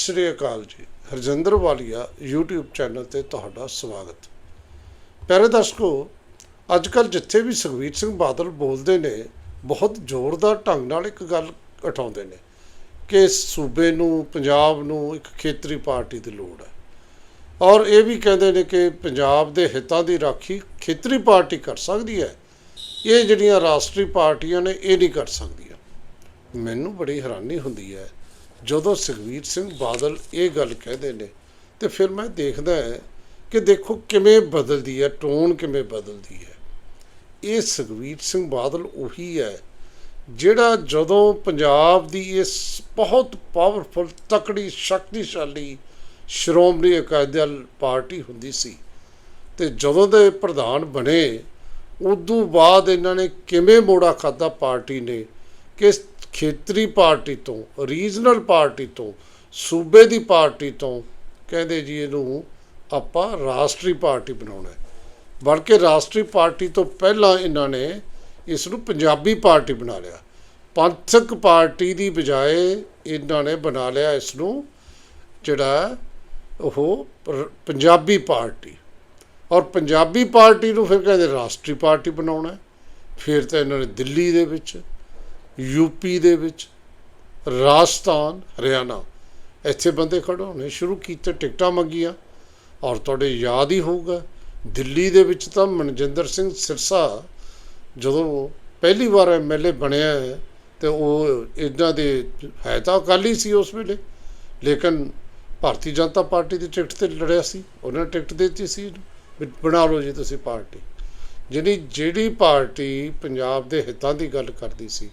ਸ੍ਰੀ ਅਕਾਲ ਜੀ, ਹਰਜਿੰਦਰ ਵਾਲੀਆ YouTube channel ਤੇ ਤੁਹਾਡਾ ਸਵਾਗਤ। ਪਿਆਰੇ ਦਰਸ਼ਕੋ ਅੱਜ ਕੱਲ ਜਿੱਥੇ ਵੀ ਸੁਖਬੀਰ ਸਿੰਘ ਬਾਦਲ ਬੋਲਦੇ ਨੇ, ਬਹੁਤ ਜ਼ੋਰਦਾਰ ਢੰਗ ਨਾਲ ਇੱਕ ਗੱਲ ਉਠਾਉਂਦੇ ਨੇ ਕਿ ਸੂਬੇ ਨੂੰ, ਪੰਜਾਬ ਨੂੰ ਇੱਕ ਖੇਤਰੀ ਪਾਰਟੀ ਦੀ ਲੋੜ ਹੈ। ਔਰ ਇਹ ਵੀ ਕਹਿੰਦੇ ਨੇ ਕਿ ਪੰਜਾਬ ਦੇ ਹਿੱਤਾਂ ਦੀ ਰਾਖੀ ਖੇਤਰੀ ਪਾਰਟੀ ਕਰ ਸਕਦੀ ਹੈ। ਇਹ ਜਿਹੜੀਆਂ ਰਾਸ਼ਟਰੀ ਪਾਰਟੀਆਂ ਨੇ, ਇਹ ਨਹੀਂ ਕਰ ਸਕਦੀਆਂ। ਮੈਨੂੰ ਬੜੀ ਹੈਰਾਨੀ ਹੁੰਦੀ ਹੈ ਜਦੋਂ ਸੁਖਬੀਰ ਸਿੰਘ ਬਾਦਲ ਇਹ ਗੱਲ ਕਹਿੰਦੇ ਨੇ, ਤੇ ਫਿਰ ਮੈਂ ਦੇਖਦਾ ਹੈ ਕਿ ਦੇਖੋ ਕਿਵੇਂ ਬਦਲਦੀ ਹੈ, ਟੋਨ ਕਿਵੇਂ ਬਦਲਦੀ ਹੈ। ਇਹ ਸੁਖਬੀਰ ਸਿੰਘ ਬਾਦਲ ਉਹੀ ਹੈ ਜਿਹੜਾ ਜਦੋਂ ਪੰਜਾਬ ਦੀ ਇਸ ਬਹੁਤ ਪਾਵਰਫੁਲ ਤਕੜੀ, ਸ਼ਕਤੀਸ਼ਾਲੀ ਸ਼੍ਰੋਮਣੀ ਅਕਾਲੀ ਦਲ ਪਾਰਟੀ ਹੁੰਦੀ ਸੀ ਤੇ ਜਦੋਂ ਦੇ ਪ੍ਰਧਾਨ ਬਣੇ, ਉਦੋਂ ਬਾਅਦ ਇਹਨਾਂ ਨੇ ਕਿਵੇਂ ਮੋੜਾ ਖਾਦਾ ਪਾਰਟੀ ਨੇ ਕਿ ਖੇਤਰੀ ਪਾਰਟੀ ਤੋਂ ਰੀਜਨਲ ਪਾਰਟੀ ਤੋਂ, ਸੂਬੇ ਦੀ ਪਾਰਟੀ ਤੋਂ ਕਹਿੰਦੇ ਜੀ ਇਹਨੂੰ ਆਪਾਂ ਰਾਸ਼ਟਰੀ ਪਾਰਟੀ ਬਣਾਉਣਾ ਬਲਕਿ ਰਾਸ਼ਟਰੀ ਪਾਰਟੀ ਤੋਂ ਪਹਿਲਾਂ ਇਹਨਾਂ ਨੇ ਇਸ ਨੂੰ ਪੰਜਾਬੀ ਪਾਰਟੀ ਬਣਾ ਲਿਆ। ਪੰਥਕ ਪਾਰਟੀ ਦੀ ਬਜਾਏ ਇਹਨਾਂ ਨੇ ਬਣਾ ਲਿਆ ਇਸ ਨੂੰ ਜਿਹੜਾ ਉਹ ਪੰਜਾਬੀ ਪਾਰਟੀ। ਔਰ ਪੰਜਾਬੀ ਪਾਰਟੀ ਨੂੰ ਫਿਰ ਕਹਿੰਦੇ ਰਾਸ਼ਟਰੀ ਪਾਰਟੀ ਬਣਾਉਣਾ ਫਿਰ ਤਾਂ ਇਹਨਾਂ ਨੇ ਦਿੱਲੀ ਦੇ ਵਿੱਚ ਯੂਪੀ ਦੇ ਵਿੱਚ ਰਾਜਸਥਾਨ ਹਰਿਆਣਾ। ਇੱਥੇ ਬੰਦੇ ਖੜਾਉਣੇ ਸ਼ੁਰੂ ਕੀਤੇ ਟਿਕਟਾਂ ਮੰਗੀਆਂ ਔਰ ਤੁਹਾਡੇ ਯਾਦ ਹੀ ਹੋਊਗਾ ਦਿੱਲੀ ਦੇ ਵਿੱਚ ਤਾਂ ਮਨਜਿੰਦਰ ਸਿੰਘ ਸਿਰਸਾ ਜਦੋਂ ਪਹਿਲੀ ਵਾਰ ਐਮਐਲਏ ਬਣਿਆ ਹੈ, ਤੇ ਉਹ ਇਹਨਾਂ ਦੇ ਹੈ ਤਾਂ ਅਕਾਲੀ ਸੀ ਉਸ ਵੇਲੇ ਲੇਕਿਨ ਭਾਰਤੀ ਜਨਤਾ ਪਾਰਟੀ ਦੀ ਟਿਕਟ ਤੇ ਲੜਿਆ ਸੀ ਉਹਨਾਂ ਨੇ ਟਿਕਟ ਦਿੱਤੀ ਸੀ ਵੀ ਬਣਾ ਲਓ ਜੀ ਤੁਸੀਂ ਪਾਰਟੀ। ਜਿਹੜੀ ਜਿਹੜੀ ਪਾਰਟੀ ਪੰਜਾਬ ਦੇ ਹਿੱਤਾਂ ਦੀ ਗੱਲ ਕਰਦੀ ਸੀ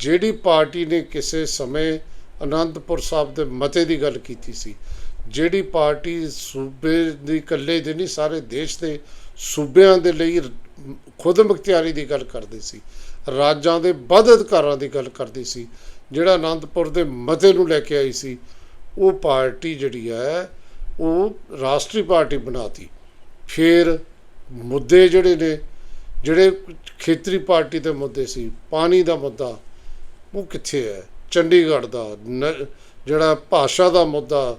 ਜਿਹੜੀ ਪਾਰਟੀ ਨੇ ਕਿਸੇ ਸਮੇਂ ਅਨੰਦਪੁਰ ਸਾਹਿਬ ਦੇ ਮਤੇ ਦੀ ਗੱਲ ਕੀਤੀ ਸੀ, ਜਿਹੜੀ ਪਾਰਟੀ ਸੂਬੇ ਦੀ ਇਕੱਲੇ ਦੇ ਨਹੀਂ, ਸਾਰੇ ਦੇਸ਼ ਦੇ ਸੂਬਿਆਂ ਦੇ ਲਈ ਖੁਦ ਮੁਖਤਿਆਰੀ ਦੀ ਗੱਲ ਕਰਦੀ ਸੀ, ਰਾਜਾਂ ਦੇ ਵੱਧ ਅਧਿਕਾਰਾਂ ਦੀ ਗੱਲ ਕਰਦੀ ਸੀ, ਜਿਹੜਾ ਅਨੰਦਪੁਰ ਦੇ ਮਤੇ ਨੂੰ ਲੈ ਕੇ ਆਈ ਸੀ, ਉਹ ਪਾਰਟੀ ਜਿਹੜੀ ਹੈ, ਉਹ ਰਾਸ਼ਟਰੀ ਪਾਰਟੀ ਬਣਾਤੀ। ਫਿਰ ਮੁੱਦੇ ਜਿਹੜੇ ਨੇ, ਜਿਹੜੇ ਖੇਤਰੀ ਪਾਰਟੀ ਦੇ ਮੁੱਦੇ ਸੀ, ਪਾਣੀ ਦਾ ਮੁੱਦਾ ਉਹ ਕਿੱਥੇ ਹੈ? ਚੰਡੀਗੜ੍ਹ ਦਾ, ਨ- ਜਿਹੜਾ ਭਾਸ਼ਾ ਦਾ ਮੁੱਦਾ,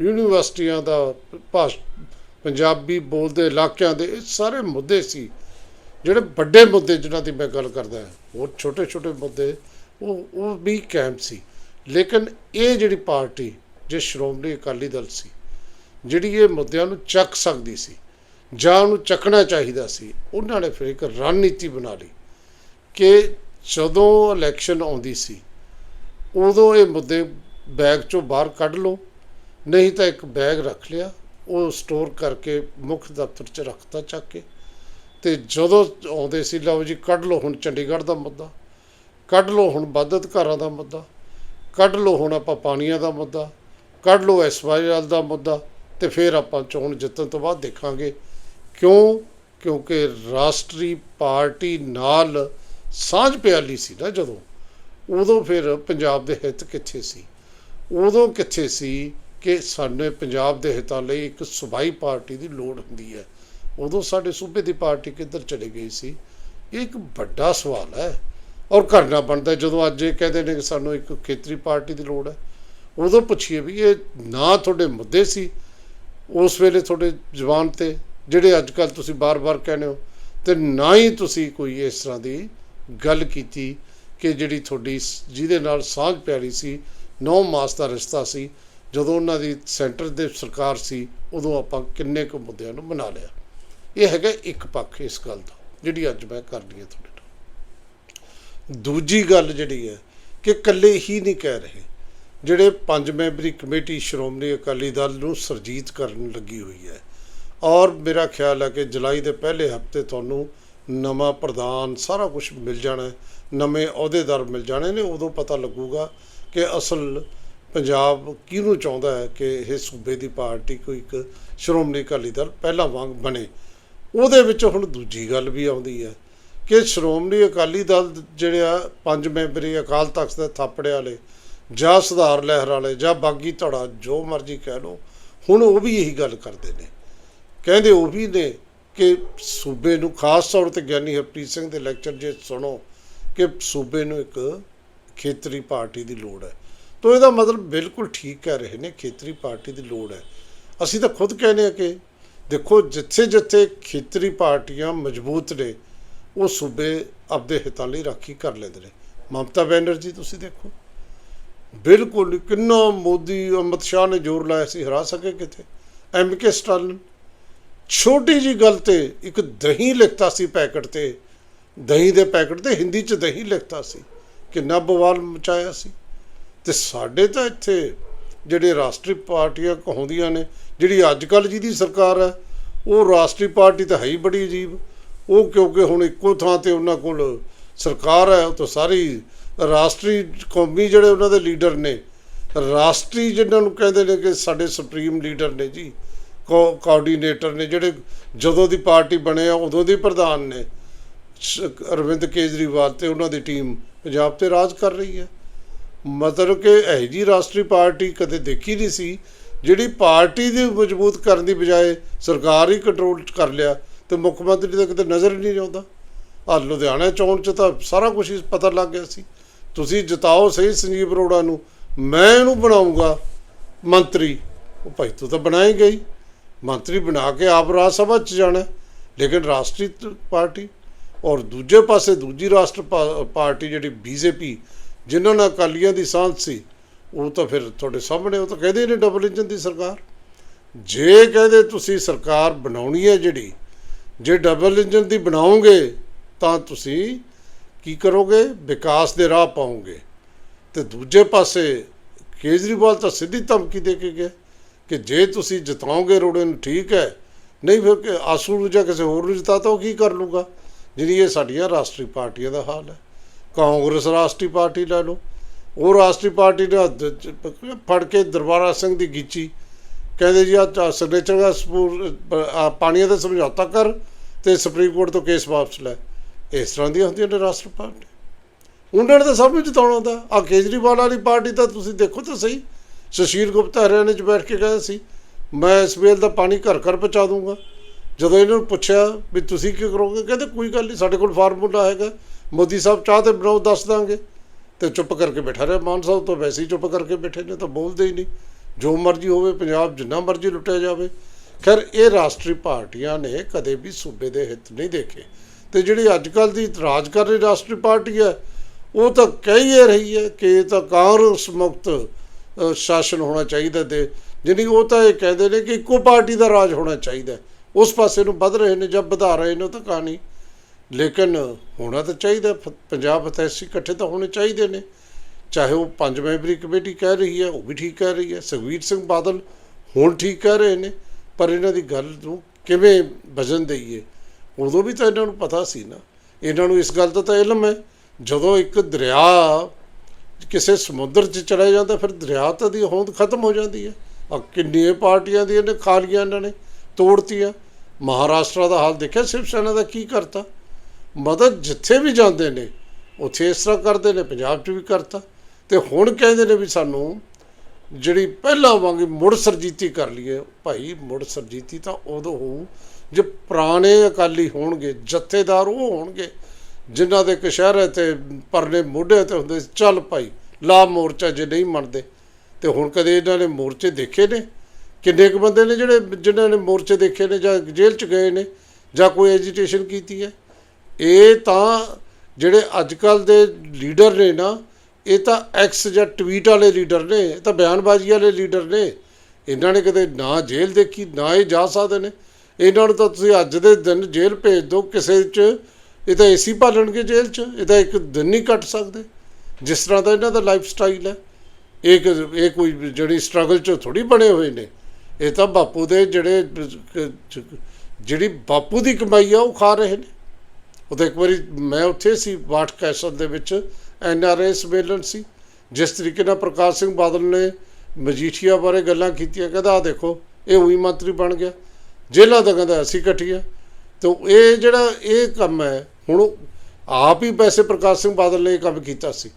ਯੂਨੀਵਰਸਿਟੀਆਂ ਦਾ, ਭਾਸ਼, ਪੰਜਾਬੀ ਬੋਲਦੇ ਇਲਾਕਿਆਂ ਦੇ, ਇਹ ਸਾਰੇ ਮੁੱਦੇ ਸੀ। ਜਿਹੜੇ ਵੱਡੇ ਮੁੱਦੇ ਜਿਨ੍ਹਾਂ ਦੀ ਮੈਂ ਗੱਲ ਕਰਦਾ ਹੋਰ ਛੋਟੇ ਛੋਟੇ ਮੁੱਦੇ, ਉਹ ਉਹ ਵੀ ਕੈਂਪ ਸੀ। ਲੇਕਿਨ ਇਹ ਜਿਹੜੀ ਪਾਰਟੀ, ਜੇ ਸ਼੍ਰੋਮਣੀ ਅਕਾਲੀ ਦਲ ਸੀ, ਜਿਹੜੀ ਇਹ ਮੁੱਦਿਆਂ ਨੂੰ ਚੱਕ ਸਕਦੀ ਸੀ, ਜਾਂ ਉਹਨੂੰ ਚੱਕਣਾ ਚਾਹੀਦਾ ਸੀ, ਉਹਨਾਂ ਨੇ ਫਿਰ ਇੱਕ ਰਣਨੀਤੀ ਬਣਾ ਲਈ ਕਿ ਜਦੋਂ ਇਲੈਕਸ਼ਨ ਆਉਂਦੀ ਸੀ, ਉਦੋਂ ਇਹ ਮੁੱਦੇ ਬੈਗ ਚੋਂ ਬਾਹਰ ਕੱਢ ਲਓ, ਨਹੀਂ ਤਾਂ ਇੱਕ ਬੈਗ ਰੱਖ ਲਿਆ, ਉਹ ਸਟੋਰ ਕਰਕੇ ਮੁੱਖ ਦਫ਼ਤਰ 'ਚ ਰੱਖਤਾ ਚੱਕ ਕੇ, ਤੇ ਜਦੋਂ ਆਉਂਦੇ ਸੀ, ਲਓ ਜੀ ਕੱਢ ਲਓ ਹੁਣ ਚੰਡੀਗੜ੍ਹ ਦਾ ਮੁੱਦਾ, ਕੱਢ ਲਓ ਹੁਣ ਵੱਧ ਅਧਿਕਾਰਾਂ ਦਾ ਮੁੱਦਾ, ਕੱਢ ਲਓ ਹੁਣ ਆਪਾਂ ਪਾਣੀਆਂ ਦਾ ਮੁੱਦਾ, ਕੱਢ ਲਓ ਐਸਵਾਈਐਲ ਦਾ ਮੁੱਦਾ, ਤੇ ਫਿਰ ਆਪਾਂ ਚੋਣ ਜਿੱਤਣ ਤੋਂ ਬਾਅਦ ਦੇਖਾਂਗੇ ਕਿਉਂ? ਕਿਉਂਕਿ ਰਾਸ਼ਟਰੀ ਪਾਰਟੀ ਨਾਲ ਸਾਂਝ ਪਿਆਲੀ ਸੀ ਨਾ ਜਦੋਂ, ਉਦੋਂ ਫਿਰ ਪੰਜਾਬ ਦੇ ਹਿੱਤ ਕਿੱਥੇ ਸੀ? ਉਦੋਂ ਕਿੱਥੇ ਸੀ ਕਿ ਸਾਡੇ ਪੰਜਾਬ ਦੇ ਹਿੱਤਾਂ ਲਈ ਇੱਕ ਸੁਬਾਈ ਪਾਰਟੀ ਦੀ ਲੋੜ ਹੁੰਦੀ ਹੈ? ਉਦੋਂ ਸਾਡੇ ਸੂਬੇ ਦੀ ਪਾਰਟੀ ਕਿੱਧਰ ਚਲੀ ਗਈ ਸੀ? ਇਹ ਇੱਕ ਵੱਡਾ ਸਵਾਲ ਹੈ ਔਰ ਕਰਨਾ ਬਣਦਾ ਜਦੋਂ ਅੱਜ ਇਹ ਕਹਿੰਦੇ ਨੇ ਕਿ ਸਾਨੂੰ ਇੱਕ ਖੇਤਰੀ ਪਾਰਟੀ ਦੀ ਲੋੜ ਹੈ। ਉਦੋਂ ਪੁੱਛੀਏ ਵੀ ਇਹ ਨਾ ਤੁਹਾਡੇ ਮੁੱਦੇ ਸੀ, ਉਸ ਵੇਲੇ ਤੁਹਾਡੇ ਜ਼ੁਬਾਨ ਤੇ, ਜਿਹੜੇ ਅੱਜ ਕੱਲ ਤੁਸੀਂ ਬਾਰ-ਬਾਰ ਕਹਿੰਦੇ ਹੋ, ਤੇ ਨਾ ਹੀ ਤੁਸੀਂ ਕੋਈ ਇਸ ਤਰ੍ਹਾਂ ਦੀ ਗੱਲ ਕੀਤੀ ਕਿ ਜਿਹੜੀ ਤੁਹਾਡੀ ਸ- ਜਿਹਦੇ ਨਾਲ ਸਾਂਝ ਪਿਆਰੀ ਸੀ, ਨੌ ਮਾਸ ਦਾ ਰਿਸ਼ਤਾ ਸੀ, ਜਦੋਂ ਉਹਨਾਂ ਦੀ ਸੈਂਟਰ ਦੇ ਸਰਕਾਰ ਸੀ, ਉਦੋਂ ਆਪਾਂ ਕਿੰਨੇ ਕੁ ਮੁੱਦਿਆਂ ਨੂੰ ਬਣਾ ਲਿਆ। ਇਹ ਹੈਗਾ ਇੱਕ ਪੱਖ ਇਸ ਗੱਲ ਦਾ, ਜਿਹੜੀ ਅੱਜ ਮੈਂ ਕਰਨੀ ਹੈ ਤੁਹਾਡੇ ਨਾਲ। ਦੂਜੀ ਗੱਲ ਜਿਹੜੀ ਹੈ ਕਿ ਇਕੱਲੇ ਹੀ ਨਹੀਂ ਕਹਿ ਰਹੇ, ਜਿਹੜੇ ਪੰਜ ਮੈਂਬਰੀ ਕਮੇਟੀ ਸ਼੍ਰੋਮਣੀ ਅਕਾਲੀ ਦਲ ਨੂੰ ਸਰਜੀਤ ਕਰਨ ਲੱਗੀ ਹੋਈ ਹੈ। ਔਰ ਮੇਰਾ ਖਿਆਲ ਹੈ ਕਿ ਜੁਲਾਈ ਦੇ ਪਹਿਲੇ ਹਫ਼ਤੇ ਤੁਹਾਨੂੰ ਨਵਾਂ ਪ੍ਰਧਾਨ ਸਾਰਾ ਕੁਝ ਮਿਲ ਜਾਣਾ ਨਵੇਂ ਅਹੁਦੇਦਾਰ ਮਿਲ ਜਾਣੇ ਨੇ, ਉਦੋਂ ਪਤਾ ਲੱਗੂਗਾ ਕਿ ਅਸਲ ਪੰਜਾਬ ਕਿਹਨੂੰ ਚਾਹੁੰਦਾ ਹੈ ਕਿ ਇਹ ਸੂਬੇ ਦੀ ਪਾਰਟੀ ਕੋਈ ਇੱਕ ਸ਼੍ਰੋਮਣੀ ਅਕਾਲੀ ਦਲ ਪਹਿਲਾਂ ਵਾਂਗ ਬਣੇ। ਉਹਦੇ ਵਿੱਚ ਹੁਣ ਦੂਜੀ ਗੱਲ ਵੀ ਆਉਂਦੀ ਹੈ ਕਿ ਸ਼੍ਰੋਮਣੀ ਅਕਾਲੀ ਦਲ ਜਿਹੜਾ ਪੰਜ ਮੈਂਬਰੀ ਅਕਾਲ ਤਖਤ ਦੇ ਥਾਪੜੇ ਵਾਲੇ ਜਾਂ ਸੁਧਾਰ ਲਹਿਰ ਵਾਲੇ ਜਾਂ ਬਾਗੀ ਧੜਾ ਜੋ ਮਰਜ਼ੀ ਕਹਿ ਲਓ, ਹੁਣ ਉਹ ਵੀ ਇਹੀ ਗੱਲ ਕਰਦੇ ਨੇ। ਕਹਿੰਦੇ ਉਹ ਵੀ ਨੇ ਕਿ ਸੂਬੇ ਨੂੰ, ਖਾਸ ਤੌਰ ਤੇ ਗਿਆਨੀ ਹਰਪ੍ਰੀਤ ਸਿੰਘ ਦੇ ਲੈਕਚਰ ਜੇ ਸੁਣੋ, ਕਿ ਸੂਬੇ ਨੂੰ ਇੱਕ ਖੇਤਰੀ ਪਾਰਟੀ ਦੀ ਲੋੜ ਹੈ। ਤੋ ਇਹਦਾ ਮਤਲਬ ਬਿਲਕੁਲ ਠੀਕ ਕਹਿ ਰਹੇ ਨੇ, ਖੇਤਰੀ ਪਾਰਟੀ ਦੀ ਲੋੜ ਹੈ। ਅਸੀਂ ਤਾਂ ਖੁਦ ਕਹਿੰਦੇ ਆ ਕਿ ਦੇਖੋ, ਜਿੱਥੇ ਜਿੱਥੇ ਖੇਤਰੀ ਪਾਰਟੀਆਂ ਮਜ਼ਬੂਤ ਨੇ, ਉਹ ਸੂਬੇ ਆਪਦੇ ਹਿੱਤਾਂ ਲਈ ਰਾਖੀ ਕਰ ਲੈਂਦੇ ਨੇ। ਮਮਤਾ ਬੈਨਰਜੀ, ਤੁਸੀਂ ਦੇਖੋ। ਬਿਲਕੁਲ ਕਿੰਨਾ ਮੋਦੀ ਅਮਿਤ ਸ਼ਾਹ ਨੇ ਜ਼ੋਰ ਲਾਇਆ ਸੀ, ਹਰਾ ਸਕੇ ਕਿਤੇ? M K Stalin. ਛੋਟੀ ਜੀ ਗੱਲ ਤੇ ਇੱਕ ਦਹੀਂ ਲਿਖਤਾ ਸੀ ਪੈਕਟ ਤੇ। ਦਹੀਂ ਦੇ ਪੈਕਟ ਤੇ ਹਿੰਦੀ ਚ ਦਹੀਂ ਲਿਖਤਾ ਸੀ ਕਿੰਨਾ ਬਵਾਲ ਮਚਾਇਆ ਸੀ। ਤੇ ਸਾਡੇ ਤਾਂ ਇੱਥੇ ਜਿਹੜੇ ਰਾਸ਼ਟਰੀ ਪਾਰਟੀਆਂ ਕਹਾਉਂਦੀਆਂ ਨੇ, ਜਿਹੜੀ ਅੱਜ ਕੱਲ੍ਹ ਜਿਹਦੀ ਸਰਕਾਰ ਹੈ, ਉਹ ਰਾਸ਼ਟਰੀ ਪਾਰਟੀ ਤਾਂ ਹੈ ਹੀ ਬੜੀ ਅਜੀਬ। ਉਹ ਕਿਉਂਕਿ ਹੁਣ ਇੱਕੋ ਥਾਂ ਤੇ ਉਹਨਾਂ ਕੋਲ ਸਰਕਾਰ ਹੈ, ਉਹ ਤਾਂ ਸਾਰੀ ਰਾਸ਼ਟਰੀ ਕੌਮੀ ਜਿਹੜੇ ਉਹਨਾਂ ਦੇ ਲੀਡਰ ਨੇ, ਰਾਸ਼ਟਰੀ ਜਿਹਨਾਂ ਨੂੰ ਕਹਿੰਦੇ ਨੇ ਕਿ ਸਾਡੇ ਸੁਪਰੀਮ ਲੀਡਰ ਨੇ ਜੀ ਕੋ ਕੋਆਰਡੀਨੇਟਰ ਨੇ ਜਿਹੜੇ ਜਦੋਂ ਦੀ ਪਾਰਟੀ ਬਣੇ ਆ, ਉਦੋਂ ਦੇ ਪ੍ਰਧਾਨ ਨੇ। ਅਰਵਿੰਦ ਕੇਜਰੀਵਾਲ ਤੇ ਉਹਨਾਂ ਦੀ ਟੀਮ ਪੰਜਾਬ ਤੇ ਰਾਜ ਕਰ ਰਹੀ ਹੈ। ਮਤਲਬ ਕਿ ਇਹ ਜੀ ਰਾਸ਼ਟਰੀ ਪਾਰਟੀ ਕਦੇ ਦੇਖੀ ਨਹੀਂ ਸੀ, ਜਿਹੜੀ ਪਾਰਟੀ ਦੀ ਮਜ਼ਬੂਤ ਕਰਨ ਦੀ ਬਜਾਏ ਸਰਕਾਰ ਹੀ ਕੰਟਰੋਲ ਕਰ ਲਿਆ ਤੇ ਮੁੱਖ ਮੰਤਰੀ ਤਾਂ ਕਿਤੇ ਨਜ਼ਰ ਹੀ ਨਹੀਂ ਆਉਂਦਾ। ਆ ਲੁਧਿਆਣਾ ਚੋਣ ਚ ਤਾਂ ਸਾਰਾ ਕੁਝ ਹੀ ਪਤਾ ਲੱਗ ਗਿਆ ਸੀ। ਤੁਸੀਂ ਜਿਤਾਓ ਸਹੀ ਸੰਜੀਵ ਅਰੋੜਾ ਨੂੰ, ਮੈਂ ਇਹਨੂੰ ਬਣਾਉਂਗਾ ਮੰਤਰੀ, ਉਹ ਭਾਈ ਤੂੰ ਤਾਂ ਬਣਾਏ ਗਈ ਮੰਤਰੀ ਬਣਾ ਕੇ ਆਪ ਰਾਜ ਸਭਾ ਚ ਜਾਣਾ ਲੇਕਿਨ ਰਾਸ਼ਟਰੀ ਪਾਰਟੀ ਔਰ ਦੂਜੇ ਪਾਸੇ ਦੂਜੀ ਰਾਸ਼ਟਰ ਪਾ- ਪਾਰਟੀ ਜਿਹੜੀ ਬੀਜੇਪੀ ਜਿਨ੍ਹਾਂ ਨਾਲ ਅਕਾਲੀਆਂ ਦੀ ਸਾਂਝ ਸੀ, ਉਹ ਤਾਂ ਫਿਰ ਤੁਹਾਡੇ ਸਾਹਮਣੇ, ਉਹ ਤਾਂ ਕਹਿੰਦੇ ਨੇ ਡਬਲ ਇੰਜਨ ਦੀ ਸਰਕਾਰ। ਜੇ ਕਹਿੰਦੇ ਤੁਸੀਂ ਸਰਕਾਰ ਬਣਾਉਣੀ ਹੈ ਜਿਹੜੀ, ਜੇ ਡਬਲ ਇੰਜਨ ਦੀ ਬਣਾਓਗੇ, ਤਾਂ ਤੁਸੀਂ ਕੀ ਕਰੋਗੇ? ਵਿਕਾਸ ਦੇ ਰਾਹ ਪਾਓਗੇ। ਤੇ ਦੂਜੇ ਪਾਸੇ ਕੇਜਰੀਵਾਲ ਤਾਂ ਸਿੱਧੀ ਧਮਕੀ ਦੇ ਕੇ ਗਿਆ। ਕਿ ਜੇ ਤੁਸੀਂ ਜਿਤਾਓਗੇ ਰੋੜੇ ਨੂੰ ਠੀਕ ਹੈ, ਨਹੀਂ ਫਿਰ ਕਿ ਆਸੂ ਨੂੰ ਜਾਂ ਕਿਸੇ ਹੋਰ ਨੂੰ ਜਿਤਾਤਾ ਉਹ ਕੀ ਕਰ ਲੂਗਾ? ਜਿਹੜੀ ਇਹ ਸਾਡੀਆਂ ਰਾਸ਼ਟਰੀ ਪਾਰਟੀਆਂ ਦਾ ਹਾਲ ਹੈ। ਕਾਂਗਰਸ ਰਾਸ਼ਟਰੀ ਪਾਰਟੀ ਲੈ ਲਓ। ਉਹ ਰਾਸ਼ਟਰੀ ਪਾਰਟੀ ਨੇ ਫੜ ਕੇ ਦਰਬਾਰਾ ਸਿੰਘ ਦੀ ਗੀਚੀ, ਕਹਿੰਦੇ ਜੀ ਆ ਸਿਗਨੇਚਰ ਦਾ ਸਪੂਰ ਪਾਣੀਆਂ ਦਾ ਸਮਝੌਤਾ ਕਰ ਤੇ ਸੁਪਰੀਮ ਕੋਰਟ ਤੋਂ ਕੇਸ ਵਾਪਸ ਲੈ। ਇਸ ਤਰ੍ਹਾਂ ਦੀਆਂ ਹੁੰਦੀਆਂ ਨੇ ਰਾਸ਼ਟਰੀ ਪਾਰਟੀ ਉਹਨਾਂ ਨੇ ਤਾਂ ਸਭ ਨੂੰ ਜਿਤਾਉਣਾ ਹੁੰਦਾ। ਆ ਕੇਜਰੀਵਾਲ ਵਾਲੀ ਪਾਰਟੀ ਤਾਂ ਤੁਸੀਂ ਦੇਖੋ ਤਾਂ ਸਹੀ। ਸੁਸ਼ੀਲ ਗੁਪਤਾ ਹਰਿਆਣੇ 'ਚ ਬੈਠ ਕੇ ਕਹਿੰਦਾ ਸੀ, ਮੈਂ ਇਸ ਵੇਲ ਦਾ ਪਾਣੀ ਘਰ ਘਰ ਪਹੁੰਚਾ ਦੂੰਗਾ। ਜਦੋਂ ਇਹਨਾਂ ਨੂੰ ਪੁੱਛਿਆ ਵੀ ਤੁਸੀਂ ਕੀ ਕਰੋਗੇ, ਕਹਿੰਦੇ ਕੋਈ ਗੱਲ ਨਹੀਂ, ਸਾਡੇ ਕੋਲ ਫਾਰਮੂਲਾ ਹੈਗਾ। ਮੋਦੀ ਸਾਹਿਬ ਚਾਹ ਤੇ ਬਣਾਓ, ਦੱਸ ਦਾਂਗੇ। ਤੇ ਚੁੱਪ ਕਰਕੇ ਬੈਠਾ ਰਿਹਾ। ਮਾਨ ਸਾਹਿਬ ਤਾਂ ਵੈਸੇ ਹੀ ਚੁੱਪ ਕਰਕੇ ਬੈਠੇ ਨੇ, ਤਾਂ ਬੋਲਦੇ ਹੀ ਨਹੀਂ। ਜੋ ਮਰਜ਼ੀ ਹੋਵੇ, ਪੰਜਾਬ ਜਿੰਨਾ ਮਰਜ਼ੀ ਲੁੱਟਿਆ ਜਾਵੇ। ਖੈਰ, ਇਹ ਰਾਸ਼ਟਰੀ ਪਾਰਟੀਆਂ ਨੇ ਕਦੇ ਵੀ ਸੂਬੇ ਦੇ ਹਿੱਤ ਨਹੀਂ ਦੇਖੇ। ਤੇ ਜਿਹੜੀ ਅੱਜ ਕੱਲ ਦੀ ਰਾਜ ਕਰ ਰਹੀ ਰਾਸ਼ਟਰੀ ਪਾਰਟੀ ਹੈ, ਉਹ ਤਾਂ ਕਹਿ ਹੀ ਰਹੀ ਹੈ ਕਿ ਇਹ ਤਾਂ ਕਾਂਗਰਸ ਮੁਕਤ ਸ਼ਾਸਨ ਹੋਣਾ ਚਾਹੀਦਾ ਤੇ ਜਿਹੜੀ ਉਹ ਤਾਂ ਇਹ ਕਹਿੰਦੇ ਨੇ ਕਿ ਇੱਕੋ ਪਾਰਟੀ ਦਾ ਰਾਜ ਹੋਣਾ ਚਾਹੀਦਾ ਉਸ ਪਾਸੇ ਨੂੰ ਵੱਧ ਰਹੇ ਨੇ ਜਾਂ ਵਧਾ ਰਹੇ ਨੇ ਉਹ ਤਾਂ ਕਹਾਣੀ। ਲੇਕਿਨ ਹੋਣਾ ਤਾਂ ਚਾਹੀਦਾ ਪ- ਪੰਜਾਬ ਫਤੈਸੀ ਇਕੱਠੇ ਤਾਂ ਹੋਣੇ ਚਾਹੀਦੇ ਨੇ। ਚਾਹੇ ਉਹ ਪੰਜ ਮੈਂਬਰੀ ਕਮੇਟੀ ਕਹਿ ਰਹੀ ਹੈ, ਉਹ ਵੀ ਠੀਕ ਕਹਿ ਰਹੀ ਹੈ। ਸੁਖਬੀਰ ਸਿੰਘ ਬਾਦਲ ਹੁਣ ਠੀਕ ਕਹਿ ਰਹੇ ਨੇ। ਪਰ ਇਹਨਾਂ ਦੀ ਗੱਲ ਨੂੰ ਕਿਵੇਂ ਵਜਨ ਦਈਏ? ਉਦੋਂ ਵੀ ਤਾਂ ਇਹਨਾਂ ਨੂੰ ਪਤਾ ਸੀ ਨਾ। ਇਹਨਾਂ ਨੂੰ ਇਸ ਗੱਲ ਦਾ ਤਾਂ ਇਲਮ ਹੈ। ਜਦੋਂ ਇੱਕ ਦਰਿਆ ਕਿਸੇ ਸਮੁੰਦਰ 'ਚ ਚਲਾ ਜਾਂਦਾ, ਫਿਰ ਦਰਿਆ ਤਾਂ ਦੀ ਹੋਂਦ ਖਤਮ ਹੋ ਜਾਂਦੀ ਹੈ। ਆ ਕਿੰਨੀਆਂ ਪਾਰਟੀਆਂ ਦੀਆਂ ਨੇ, ਖਾ ਲਈਆਂ ਇਹਨਾਂ ਨੇ, ਤੋੜਤੀਆਂ। ਮਹਾਰਾਸ਼ਟਰ ਦਾ ਹਾਲ ਦੇਖਿਆ, ਸ਼ਿਵ ਸੈਨਾ ਦਾ ਕੀ ਕਰਤਾ? ਮਦਦ ਜਿੱਥੇ ਵੀ ਜਾਂਦੇ ਨੇ, ਉੱਥੇ ਇਸ ਤਰ੍ਹਾਂ ਕਰਦੇ ਨੇ, ਪੰਜਾਬ 'ਚ ਵੀ ਕਰਤਾ। ਤੇ ਹੁਣ ਕਹਿੰਦੇ ਨੇ ਵੀ ਸਾਨੂੰ ਜਿਹੜੀ ਪਹਿਲਾਂ ਵਾਂਗੀ ਮੁੜ ਸਰਜੀਤੀ ਕਰ ਲਈਏ, ਭਾਈ ਮੁੜ ਸਰਜੀਤੀ ਤਾਂ ਉਦੋਂ ਹੋਊ, ਜੇ ਪੁਰਾਣੇ ਅਕਾਲੀ ਹੋਣਗੇ, ਜਥੇਦਾਰ ਉਹ ਹੋਣਗੇ ਜਿਨ੍ਹਾਂ ਦੇ ਕਸ਼ਹਿਰੇ ਤੇ ਪਰਨੇ ਮੋਢੇ ਤੇ ਹੁੰਦੇ ਚੱਲ ਭਾਈ, ਲਾ ਮੋਰਚਾ ਜੇ ਨਹੀਂ ਮੰਨਦੇ। ਤੇ ਹੁਣ ਕਦੇ ਇਹਨਾਂ ਨੇ ਮੋਰਚੇ ਦੇਖੇ ਨੇ? ਕਿੰਨੇ ਕੁ ਬੰਦੇ ਨੇ ਜਿਹੜੇ, ਜਿਨ੍ਹਾਂ ਨੇ ਮੋਰਚੇ ਦੇਖੇ ਨੇ ਜਾਂ ਜੇਲ੍ਹ 'ਚ ਗਏ ਨੇ ਜਾਂ ਕੋਈ ਐਜੀਟੇਸ਼ਨ ਕੀਤੀ ਹੈ? ਇਹ ਤਾਂ ਜਿਹੜੇ ਅੱਜ ਕੱਲ ਦੇ ਲੀਡਰ ਨੇ ਨਾ, ਇਹ ਤਾਂ ਐਕਸ ਜਾਂ ਟਵੀਟ ਵਾਲੇ ਲੀਡਰ ਨੇ, ਇਹ ਤਾਂ ਬਿਆਨਬਾਜ਼ੀ ਵਾਲੇ ਲੀਡਰ ਨੇ। ਇਹਨਾਂ ਨੇ ਕਦੇ ਨਾ ਜੇਲ੍ਹ ਦੇਖੀ, ਨਾ ਇਹ ਜਾ ਸਕਦੇ ਨੇ। ਇਹਨਾਂ ਨੂੰ ਤਾਂ ਤੁਸੀਂ ਅੱਜ ਦੇ ਦਿਨ ਜੇਲ੍ਹ ਭੇਜ ਦਿਓ, ਕਿਸੇ 'ਚ ਇਹ ਤਾਂ ਏਸੀ ਭਾਲਣਗੇ ਜੇਲ੍ਹ 'ਚ, ਇਹ ਤਾਂ ਇੱਕ ਦਿਨ ਨਹੀਂ ਕੱਟ ਸਕਦੇ। ਜਿਸ ਤਰ੍ਹਾਂ ਦਾ ਇਹਨਾਂ ਦਾ ਲਾਈਫ ਸਟਾਈਲ ਹੈ, ਇਹ ਕਿ- ਇਹ ਕੋਈ ਜਿਹੜੀ ਸਟਰਗਲ 'ਚ ਥੋੜੀ ਬਣੇ ਹੋਏ ਨੇ, ਇਹ ਤਾਂ ਬਾਪੂ ਦੇ ਜਿਹੜੇ, ਜਿਹੜੀ ਬਾਪੂ ਦੀ ਕਮਾਈ ਆ, ਉਹ ਖਾ ਰਹੇ ਨੇ। ਉਹ ਤਾਂ ਇੱਕ ਵਾਰੀ ਮੈਂ ਉੱਥੇ ਸੀ, ਵਾਟ ਕੈਸਲ ਦੇ ਵਿੱਚ, ਐਨ ਆਰ ਐਸ ਸੰਮੇਲਨ ਸੀ। ਜਿਸ ਤਰੀਕੇ ਨਾਲ ਪ੍ਰਕਾਸ਼ ਸਿੰਘ ਬਾਦਲ ਨੇ ਮਜੀਠੀਆ ਬਾਰੇ ਗੱਲਾਂ ਕੀਤੀਆਂ, ਕਹਿੰਦਾ ਆ ਦੇਖੋ, ਇਹ ਉਹੀ ਮੰਤਰੀ ਬਣ ਗਿਆ। ਜੇਲ੍ਹਾਂ ਦਾ ਕਹਿੰਦਾ ਅਸੀਂ ਇਕੱਠੀਆਂ ਤਾਂ ਇਹ ਜਿਹੜਾ ਇਹ ਕੰਮ ਹੈ ਹੁਣ ਉਹ ਆਪ ਹੀ ਵੈਸੇ ਪ੍ਰਕਾਸ਼ ਸਿੰਘ ਬਾਦਲ ਨੇ ਇਹ ਕੰਮ ਕੀਤਾ ਸੀ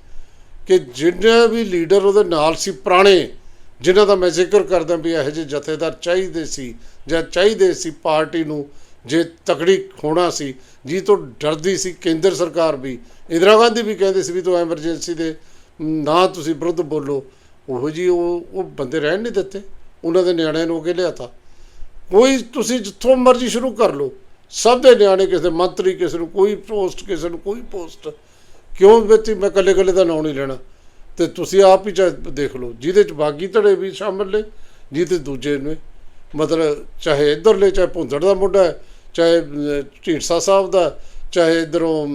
ਕਿ ਜਿੰਨੇ ਵੀ ਲੀਡਰ ਉਹਦੇ ਨਾਲ ਸੀ, ਪੁਰਾਣੇ, ਜਿਨ੍ਹਾਂ ਦਾ ਮੈਂ ਜ਼ਿਕਰ ਕਰਦਾ ਵੀ ਇਹੋ ਜਿਹੇ ਜਥੇਦਾਰ ਚਾਹੀਦੇ ਸੀ ਜਾਂ ਚਾਹੀਦੇ ਸੀ ਪਾਰਟੀ ਨੂੰ, ਜੇ ਤਕੜੀ ਹੋਣਾ ਸੀ, ਜੀ ਤੋਂ ਡਰਦੀ ਸੀ, ਕੇਂਦਰ ਸਰਕਾਰ ਵੀ, ਇੰਦਰਾ ਗਾਂਧੀ ਵੀ ਕਹਿੰਦੇ ਸੀ ਵੀ ਤੂੰ ਐਮਰਜੈਂਸੀ ਦੇ ਨਾ ਤੁਸੀਂ ਵਿਰੁੱਧ ਬੋਲੋ। ਉਹੋ ਜੀ ਉਹ ਉਹ ਬੰਦੇ ਰਹਿਣ ਨਹੀਂ ਦਿੱਤੇ। ਉਹਨਾਂ ਦੇ ਨਿਆਣਿਆਂ ਨੂੰ ਅੱਗੇ ਲਿਆਤਾ। ਕੋਈ ਤੁਸੀਂ ਜਿੱਥੋਂ ਮਰਜ਼ੀ ਸ਼ੁਰੂ ਕਰ ਲਓ। ਸਭ ਦੇ ਨਿਆਣੇ ਕਿਸੇ ਮੰਤਰੀ, ਕਿਸੇ ਨੂੰ ਕੋਈ ਪੋਸਟ, ਕਿਸੇ ਨੂੰ ਕੋਈ ਪੋਸਟ। ਕਿਉਂ ਵਿੱਚ ਮੈਂ ਇਕੱਲੇ ਇਕੱਲੇ ਦਾ ਨਾਂ ਨਹੀਂ ਲੈਣਾ। ਤੇ ਤੁਸੀਂ ਆਪ ਹੀ ਚਾਹੇ ਦੇਖ ਲਓ, ਜਿਹਦੇ ਚ ਬਾਗੀ ਧੜੇ ਵੀ ਸ਼ਾਮਲ ਨੇ, ਜਿਹਦੇ ਦੂਜੇ ਨੇ। ਮਤਲਬ ਚਾਹੇ ਇੱਧਰਲੇ, ਚਾਹੇ ਭੁੰਦੜ ਦਾ ਮੁੰਡਾ ਹੈ, ਚਾਹੇ ਢੀਂਡਸਾ ਸਾਹਿਬ ਦਾ ਚਾਹੇ ਇਧਰੋਂ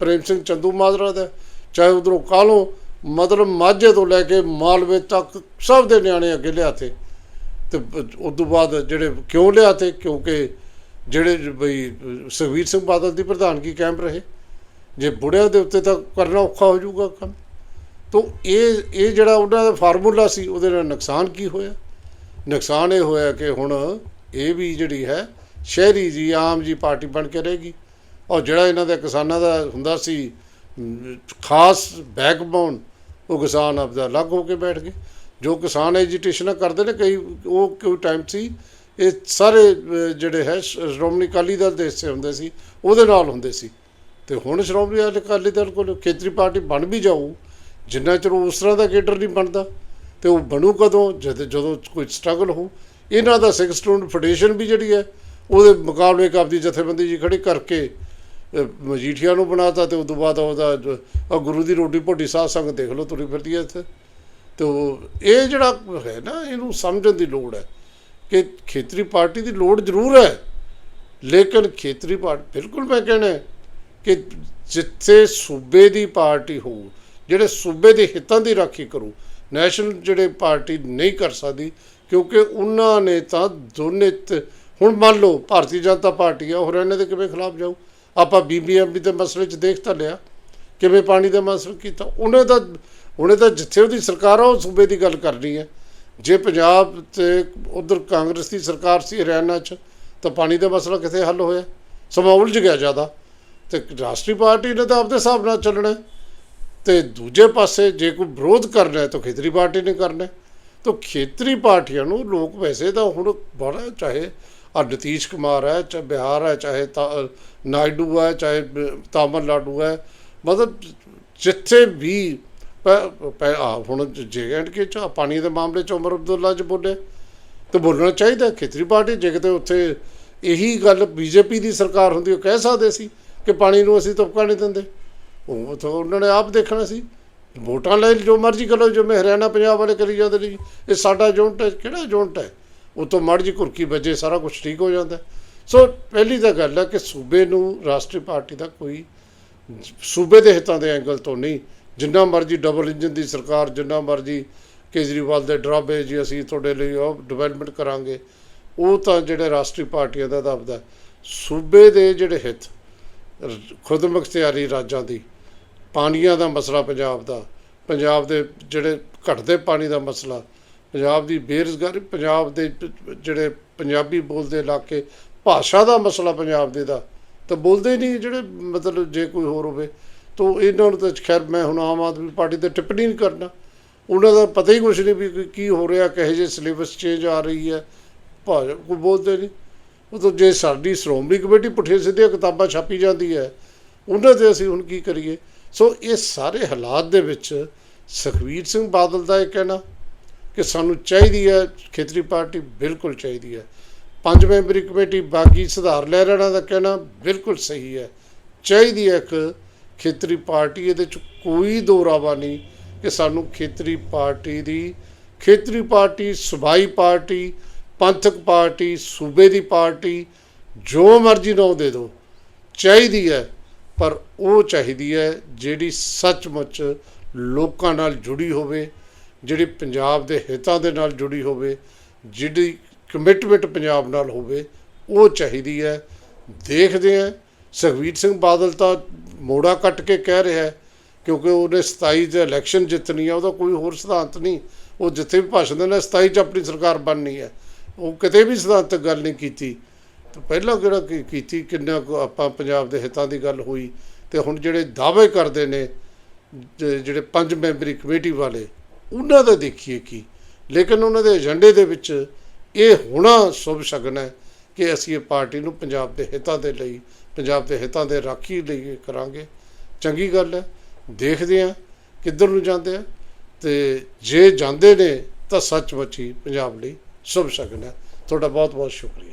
ਪ੍ਰੇਮ ਸਿੰਘ ਚੰਦੂ ਮਾਜਰਾ ਦਾ ਚਾਹੇ ਉਧਰੋਂ ਕਾਲੋਂ ਮਤਲਬ ਮਾਝੇ ਤੋਂ ਲੈ ਕੇ ਮਾਲਵੇ ਤੱਕ ਸਭ ਦੇ ਨਿਆਣੇ ਅੱਗੇ ਲਿਆਤੇ। ਤੇ ਉਸ ਤੋਂ ਬਾਅਦ ਜਿਹੜੇ ਕਿਉਂ ਲਿਆਤੇ? ਕਿਉਂਕਿ ਜਿਹੜੇ ਬਈ ਸੁਖਬੀਰ ਸਿੰਘ ਬਾਦਲ ਦੀ ਪ੍ਰਧਾਨਗੀ ਕਾਇਮ ਰਹੇ। ਜੇ ਬੁੜਿਆਂ ਦੇ ਉੱਤੇ ਤਾਂ ਕਰਨਾ ਔਖਾ ਹੋ ਜਾਊਗਾ ਕੰਮ। ਤੋ ਇਹ ਇਹ ਜਿਹੜਾ ਉਹਨਾਂ ਦਾ ਫਾਰਮੂਲਾ ਸੀ, ਉਹਦੇ ਨਾਲ ਨੁਕਸਾਨ ਕੀ ਹੋਇਆ? ਨੁਕਸਾਨ ਇਹ ਹੋਇਆ ਕਿ ਹੁਣ ਇਹ ਵੀ ਜਿਹੜੀ ਹੈ, ਸ਼ਹਿਰੀ ਜੀ, ਆਮ ਜੀ ਪਾਰਟੀ ਬਣ ਕੇ ਰਹੇਗੀ ਔਰ ਜਿਹੜਾ ਇਹਨਾਂ ਦਾ ਕਿਸਾਨਾਂ ਦਾ ਹੁੰਦਾ ਸੀ ਖਾਸ ਬੈਕਬੋਨ ਉਹ ਕਿਸਾਨ ਆਪਦਾ ਅਲੱਗ ਹੋ ਕੇ ਬੈਠ ਗਏ। ਜੋ ਕਿਸਾਨ ਐਜੀਟੇਸ਼ਨ ਕਰਦੇ ਨੇ, ਕਈ, ਉਹ ਕੋਈ ਟਾਈਮ ਸੀ ਇਹ ਸਾਰੇ ਜਿਹੜੇ ਹੈ ਸ਼੍ਰੋਮਣੀ ਅਕਾਲੀ ਦਲ ਦੇ ਹਿੱਸੇ ਹੁੰਦੇ ਸੀ, ਉਹਦੇ ਨਾਲ ਹੁੰਦੇ ਸੀ। ਤੇ ਹੁਣ ਸ਼੍ਰੋਮਣੀ ਅਕਾਲੀ ਦਲ ਕੋਲ ਖੇਤਰੀ ਪਾਰਟੀ ਬਣ ਵੀ ਜਾਊ, ਜਿੰਨਾ ਚਿਰ ਉਹ ਉਸ ਤਰ੍ਹਾਂ ਦਾ ਕੇਡਰ ਨਹੀਂ ਬਣਦਾ, ਤੇ ਉਹ ਬਣੂ ਕਦੋਂ, ਜਦ, ਜਦੋਂ ਕੋਈ ਸਟਰਗਲ ਹੋ ਇਹਨਾਂ ਦਾ ਸਿੱਖ ਸਟੂਡੈਂਟ ਫੈਡਰੇਸ਼ਨ ਵੀ ਜਿਹੜੀ ਹੈ, ਉਹਦੇ ਮੁਕਾਬਲੇ ਇੱਕ ਆਪਦੀ ਜਥੇਬੰਦੀ ਜੀ ਖੜੀ ਕਰਕੇ ਮਜੀਠੀਆ ਨੂੰ ਬਣਾਤਾ, ਤੇ ਉਸ ਤੋਂ ਬਾਅਦ ਉਹਦਾ ਗੁਰੂ ਦੀ ਰੋਟੀ ਭੋਟੀ ਸਾਧ ਸੰਗ ਦੇਖ ਲਓ ਤੁਰੀ ਫਿਰਦੀ ਹੈ ਇੱਥੇ। ਤੇ ਉਹ, ਇਹ ਜਿਹੜਾ ਹੈ ਨਾ, ਇਹਨੂੰ ਸਮਝਣ ਦੀ ਲੋੜ ਹੈ। ਕਿ ਖੇਤਰੀ ਪਾਰਟੀ ਦੀ ਲੋੜ ਜ਼ਰੂਰ ਹੈ। ਲੇਕਿਨ ਖੇਤਰੀ ਪਾਰਟੀ, ਬਿਲਕੁਲ ਮੈਂ ਕਹਿਣਾ ਕਿ ਜਿੱਥੇ ਸੂਬੇ ਦੀ ਪਾਰਟੀ ਹੋਊ ਜਿਹੜੇ ਸੂਬੇ ਦੇ ਹਿੱਤਾਂ ਦੀ ਰਾਖੀ ਕਰੂ, ਨੈਸ਼ਨਲ ਜਿਹੜੇ ਪਾਰਟੀ ਨਹੀਂ ਕਰ ਸਕਦੀ, ਕਿਉਂਕਿ ਉਹਨਾਂ ਨੇ ਤਾਂ ਦੋਨੇ ਤ- ਹੁਣ ਮੰਨ ਲਓ ਭਾਰਤੀ ਜਨਤਾ ਪਾਰਟੀ ਆ ਹਰਿਆਣਾ ਦੇ ਕਿਵੇਂ ਖਿਲਾਫ ਜਾਊ? ਆਪਾਂ ਬੀਬੀਐਮਬੀ ਦੇ ਮਸਲੇ 'ਚ ਦੇਖ ਤਾਂ ਲਿਆ, ਕਿਵੇਂ ਪਾਣੀ ਦਾ ਮਸਲਾ ਕੀਤਾ, ਉਹਨੇ ਤਾਂ ਉਹਨੇ ਤਾਂ ਜਿੱਥੇ ਉਹਦੀ ਸਰਕਾਰ ਆ, ਉਹ ਸੂਬੇ ਦੀ ਗੱਲ ਕਰਨੀ ਹੈ। ਜੇ ਪੰਜਾਬ ਤੇ ਉਧਰ ਕਾਂਗਰਸ ਦੀ ਸਰਕਾਰ ਸੀ ਹਰਿਆਣਾ 'ਚ, ਤਾਂ ਪਾਣੀ ਦਾ ਮਸਲਾ ਕਿੱਥੇ ਹੱਲ ਹੋਇਆ? ਸਮਾਂ ਉਲਝ ਗਿਆ ਜ਼ਿਆਦਾ। ਤੇ ਰਾਸ਼ਟਰੀ ਪਾਰਟੀ ਨੇ ਤਾਂ ਆਪਦੇ ਹਿਸਾਬ ਨਾਲ ਚੱਲਣਾ। ਹੈ। ਤੇ ਦੂਜੇ ਪਾਸੇ ਜੇ ਕੋਈ ਵਿਰੋਧ ਕਰਨਾ ਹੈ ਤਾਂ ਖੇਤਰੀ ਪਾਰਟੀ ਨੇ ਕਰਨਾ ਤਾਂ ਖੇਤਰੀ ਪਾਰਟੀਆਂ ਨੂੰ ਲੋਕ ਵੈਸੇ ਤਾਂ ਹੁਣ ਬੜਾ ਚਾਹੇ ਆ ਨਤੀਸ਼ ਕੁਮਾਰ ਹੈ, ਚਾਹੇ ਬਿਹਾਰ ਹੈ, ਚਾਹੇ ਤਾ- ਨਾਇਡੂ ਹੈ, ਚਾਹੇ ਤਾਮਿਲਨਾਡੂ ਹੈ। ਮਤਲਬ ਜਿੱਥੇ ਵੀ ਹੁਣ ਜੇ ਐਂਡ ਕੇ ਚ ਪਾਣੀ ਦੇ ਮਾਮਲੇ ਚ ਉਮਰ ਅਬਦੁੱਲਾ ਜੀ ਬੋਲੇ, ਤੇ ਬੋਲਣਾ ਚਾਹੀਦਾ ਖੇਤਰੀ ਪਾਰਟੀ ਜੇ ਕਿਤੇ ਉੱਥੇ ਇਹੀ ਗੱਲ ਬੀਜੇਪੀ ਦੀ ਸਰਕਾਰ ਹੁੰਦੀ, ਉਹ ਕਹਿ ਸਕਦੇ ਸੀ ਕਿ ਪਾਣੀ ਨੂੰ ਅਸੀਂ ਤੁਪਕਾ ਨਹੀਂ ਦਿੰਦੇ। ਉਹ ਤਾਂ ਉਹਨਾਂ ਨੇ ਆਪ ਦੇਖਣਾ ਸੀ, ਵੋਟਾਂ ਲਈ ਜੋ ਮਰਜ਼ੀ ਕਰੋ ਜੋ ਮੈਂ ਹਰਿਆਣਾ ਪੰਜਾਬ ਵਾਲੇ ਕਰੀ ਜਾਂਦੇ ਨੇ ਜੀ, ਇਹ ਸਾਡਾ ਜੋਨਟ ਹੈ, ਕਿਹੜਾ ਜੋਨਟ ਹੈ? ਉਹ ਤੋਂ ਮਰਜ਼ੀ ਘੁਰਕੀ ਵੱਜੇ, ਸਾਰਾ ਕੁਝ ਠੀਕ ਹੋ ਜਾਂਦਾ। ਸੋ ਪਹਿਲੀ ਤਾਂ ਗੱਲ ਹੈ ਕਿ ਸੂਬੇ ਨੂੰ ਰਾਸ਼ਟਰੀ ਪਾਰਟੀ ਦਾ ਕੋਈ, ਸੂਬੇ ਦੇ ਹਿੱਤਾਂ ਦੇ ਐਂਗਲ ਤੋਂ ਨਹੀਂ ਜਿੰਨਾ ਮਰਜ਼ੀ ਡਬਲ ਇੰਜਨ ਦੀ ਸਰਕਾਰ, ਜਿੰਨਾ ਮਰਜ਼ੀ ਕੇਜਰੀਵਾਲ ਦੇ ਡਰਾਬੇ ਜੀ ਅਸੀਂ ਤੁਹਾਡੇ ਲਈ ਉਹ ਡਿਵੈਲਪਮੈਂਟ ਕਰਾਂਗੇ, ਉਹ ਤਾਂ ਜਿਹੜੇ ਰਾਸ਼ਟਰੀ ਪਾਰਟੀਆਂ ਦਾ ਦਬਦਾ ਸੂਬੇ ਦੇ ਜਿਹੜੇ ਹਿੱਤ ਖੁਦਮੁਖਤਿਆਰੀ ਰਾਜਾਂ ਦੀ, ਪਾਣੀਆਂ ਦਾ ਮਸਲਾ ਪੰਜਾਬ ਦਾ, ਪੰਜਾਬ ਦੇ ਜਿਹੜੇ ਘਟਦੇ ਪਾਣੀ ਦਾ ਮਸਲਾ, ਪੰਜਾਬ ਦੀ ਬੇਰੁਜ਼ਗਾਰੀ, ਪੰਜਾਬ ਦੇ ਜਿਹੜੇ ਪੰਜਾਬੀ ਬੋਲਦੇ ਇਲਾਕੇ, ਭਾਸ਼ਾ ਦਾ ਮਸਲਾ ਪੰਜਾਬ ਦੇ ਦਾ, ਤਾਂ ਬੋਲਦੇ ਨਹੀਂ ਜਿਹੜੇ, ਮਤਲਬ ਜੇ ਕੋਈ ਹੋਰ ਹੋਵੇ। ਤਾਂ ਇਹਨਾਂ ਨੂੰ ਤਾਂ ਖੈਰ ਮੈਂ ਹੁਣ ਆਮ ਆਦਮੀ ਪਾਰਟੀ ਤੇ ਟਿੱਪਣੀ ਨਹੀਂ ਕਰਨਾ। ਉਹਨਾਂ ਦਾ ਪਤਾ ਹੀ ਕੁਛ ਨਹੀਂ ਵੀ ਕੀ- ਹੋ ਰਿਹਾ, ਕਿਹੋ ਜਿਹੇ ਸਿਲੇਬਸ ਚੇਂਜ ਆ ਰਹੀ ਹੈ। ਭਾਜਪਾ ਕੋਈ ਬੋਲਦੇ ਨਹੀਂ। ਉਹ ਤਾਂ ਜੇ ਸਾਡੀ ਸ਼੍ਰੋਮਣੀ ਕਮੇਟੀ ਪੁੱਠੇ ਸਿੱਧੇ ਕਿਤਾਬਾਂ ਛਾਪੀ ਜਾਂਦੀ ਹੈ, ਉਹਨਾਂ ਤੇ ਅਸੀਂ ਹੁਣ ਕੀ ਕਰੀਏ? ਸੋ ਇਹ ਸਾਰੇ ਹਾਲਾਤ ਦੇ ਵਿੱਚ ਸੁਖਵੀਰ ਸਿੰਘ ਬਾਦਲ ਦਾ ਇਹ ਕਹਿਣਾ ਕਿ ਸਾਨੂੰ ਚਾਹੀਦੀ ਹੈ, ਖੇਤਰੀ ਪਾਰਟੀ ਬਿਲਕੁਲ ਚਾਹੀਦੀ ਹੈ। ਪੰਜ ਮੈਂਬਰੀ ਕਮੇਟੀ ਬਾਗੀ ਸੁਧਾਰ ਲਹਿਰਾਣਾ ਦਾ ਕਹਿਣਾ ਬਿਲਕੁਲ ਸਹੀ ਹੈ। ਚਾਹੀਦੀ ਹੈ ਇੱਕ ਖੇਤਰੀ ਪਾਰਟੀ ਇਹਦੇ ਚ ਕੋਈ ਦੋਰਾਵਾ ਨਹੀਂ ਕਿ ਸਾਨੂੰ ਖੇਤਰੀ ਪਾਰਟੀ ਦੀ, ਖੇਤਰੀ ਪਾਰਟੀ, ਸੁਬਾਈ ਪਾਰਟੀ, ਪੰਥਕ ਪਾਰਟੀ, ਸੂਬੇ ਦੀ ਪਾਰਟੀ, ਜੋ ਮਰਜ਼ੀ ਨਾਮ ਦੇ ਦਿਓ ਚਾਹੀਦੀ ਹੈ, ਪਰ ਉਹ ਚਾਹੀਦੀ ਹੈ ਜਿਹੜੀ ਸੱਚਮੁੱਚ ਲੋਕਾਂ ਨਾਲ ਜੁੜੀ ਹੋਵੇ, ਜਿਹੜੀ ਪੰਜਾਬ ਦੇ ਹਿੱਤਾਂ ਦੇ ਨਾਲ ਜੁੜੀ ਹੋਵੇ, ਜਿਹੜੀ ਕਮਿਟਮੈਂਟ ਪੰਜਾਬ ਨਾਲ ਹੋਵੇ, ਉਹ ਚਾਹੀਦੀ ਹੈ। ਦੇਖਦੇ ਹਾਂ ਸੁਖਬੀਰ ਸਿੰਘ ਬਾਦਲ ਤਾਂ ਮੋੜਾ ਕੱਟ ਕੇ ਕਹਿ ਰਿਹਾ ਹੈ, ਕਿਉਂਕਿ ਉਹਨੇ 27 ਦੇ ਇਲੈਕਸ਼ਨ ਜਿੱਤਣੀ ਹੈ ਉਹਦਾ ਕੋਈ ਹੋਰ ਸਿਧਾਂਤ ਨਹੀਂ। ਉਹ ਜਿੱਥੇ ਵੀ ਭਾਸ਼ਣ ਦਿੰਦਾ 27 ਚ ਆਪਣੀ ਸਰਕਾਰ ਬਣਨੀ ਹੈ। ਉਹ ਕਿਤੇ ਵੀ ਸਿਧਾਂਤਕ ਗੱਲ ਨਹੀਂ ਕੀਤੀ। ਤਾਂ ਪਹਿਲਾਂ ਕਿਹੜਾ ਕੀ- ਕੀਤੀ? ਕਿੰਨਾ ਕੁ ਆਪਾਂ ਪੰਜਾਬ ਦੇ ਹਿੱਤਾਂ ਦੀ ਗੱਲ ਹੋਈ ਤੇ ਹੁਣ ਜਿਹੜੇ ਦਾਅਵੇ ਕਰਦੇ ਨੇ ਜਿਹੜੇ ਪੰਜ ਮੈਂਬਰੀ ਕਮੇਟੀ ਵਾਲੇ, ਉਹਨਾਂ ਦਾ ਦੇਖੀਏ ਕੀ? ਲੇਕਿਨ ਉਹਨਾਂ ਦੇ ਏਜੰਡੇ ਦੇ ਵਿੱਚ ਇਹ ਹੋਣਾ ਸ਼ੁਭ ਸ਼ਗਨ ਹੈ ਕਿ ਅਸੀਂ ਇਹ ਪਾਰਟੀ ਨੂੰ ਪੰਜਾਬ ਦੇ ਹਿੱਤਾਂ ਦੇ ਲਈ ਪੰਜਾਬ ਦੇ ਹਿੱਤਾਂ ਦੇ ਰਾਖੀ ਲਈ ਕਰਾਂਗੇ। ਚੰਗੀ ਗੱਲ ਹੈ, ਦੇਖਦੇ ਹਾਂ ਕਿੱਧਰ ਨੂੰ ਜਾਂਦੇ ਆ। ਤੇ ਜੇ ਜਾਂਦੇ ਨੇ ਤਾਂ ਸੱਚਮੁੱਚ ਹੀ ਪੰਜਾਬ ਲਈ ਸ਼ੁਭ ਸ਼ਗਨ ਹੈ। ਤੁਹਾਡਾ ਬਹੁਤ ਬਹੁਤ ਸ਼ੁਕਰੀਆ।